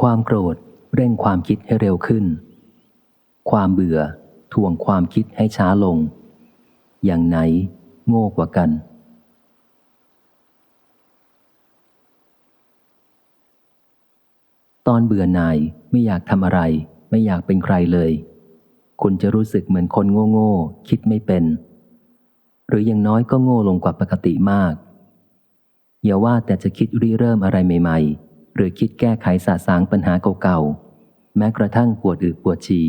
ความโกรธเร่งความคิดให้เร็วขึ้น ความเบื่อทวงความคิดให้ช้าลง อย่างไหนโง่กว่ากัน ตอนเบื่อหน่ายไม่อยากทำอะไร ไม่อยากเป็นใครเลย คุณจะรู้สึกเหมือนคนโง่ๆคิดไม่เป็น หรืออย่างน้อยก็โง่ลงกว่าปกติมาก อย่าว่าแต่จะคิดริเริ่มอะไรใหม่ ๆ หรือคิดแก้ไขสาสางปัญหาเก่าๆ แม้กระทั่งปวดอึปวดฉี่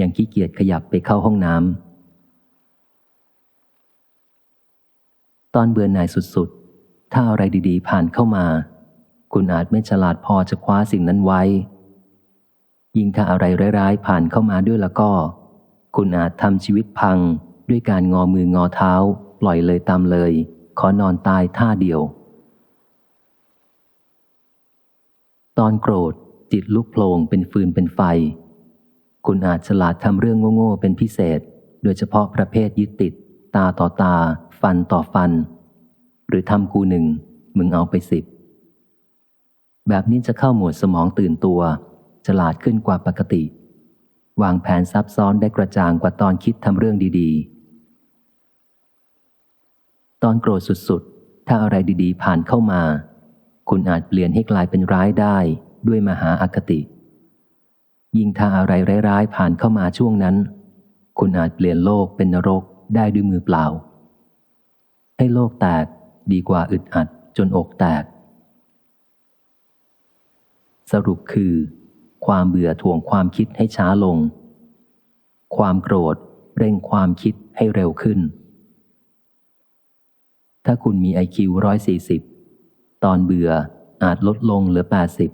ยังขี้เกียจขยับไปเข้าห้องน้ำตอนเบื่อหน่ายสุดๆ ถ้าอะไรดีๆ ผ่านเข้ามา คุณอาจไม่ฉลาดพอจะคว้าสิ่งนั้นไว้ ยิ่งถ้าอะไรร้ายๆ ผ่านเข้ามาด้วยแล้วก็ คุณอาจทำชีวิตพังด้วยการงอมืองอเท้า ปล่อยเลยตามเลย ขอนอนตายท่าเดียว ตอนโกรธ จิตลุกโผลงเป็นฟืนเป็นไฟ คุณอาจฉลาดทำเรื่องโง่ๆเป็นพิเศษ โดยเฉพาะประเภทยึดติด ตาต่อตา ฟันต่อฟัน หรือทำกูหนึ่ง มึงเอาไปสิบ แบบนี้จะเข้าหมวดสมองตื่นตัวฉลาดขึ้นกว่าปกติ วางแผนซับซ้อนได้กระจ่างกว่าตอนคิดทำเรื่องดีๆ ตอนโกรธสุดๆ ถ้าอะไรดีๆ ผ่านเข้ามา คุณอาจเปลี่ยนให้กลายเป็นร้ายได้ด้วยมหาอาคติ ยิ่งถ้าอะไรร้ายๆผ่านเข้ามาช่วงนั้น คุณอาจเปลี่ยนโลกเป็นนรกได้ด้วยมือเปล่า ให้โลกแตกดีกว่าอึดอัดจนอกแตก สรุปคือ ความเบื่อถ่วงความคิดให้ช้าลง ความโกรธเร่งความคิดให้เร็วขึ้น ถ้าคุณมีไอคิวร้อยสี่สิบ ตอนเบื่ออาจลดลงเหลือแปดสิบ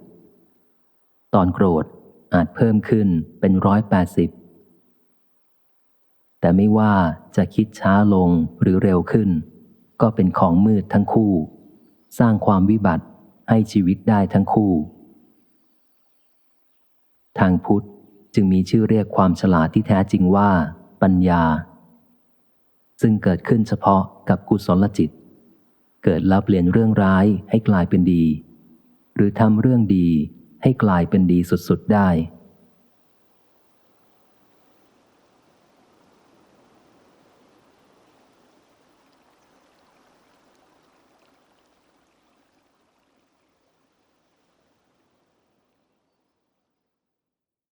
ตอนโกรธอาจเพิ่มขึ้นเป็นร้อยแปดสิบแต่ไม่ว่าจะคิดช้าลงหรือเร็วขึ้น ก็เป็นของมืดทั้งคู่ สร้างความวิบัติให้ชีวิตได้ทั้งคู่ ทางพุทธจึงมีชื่อเรียกความฉลาดที่แท้จริงว่า ปัญญา ซึ่งเกิดขึ้นเฉพาะกับกุศลจิต เกิดแล้วเปลี่ยนเรื่องร้ายให้กลายเป็นดี หรือทำเรื่องดีให้กลายเป็นดีสุดๆได้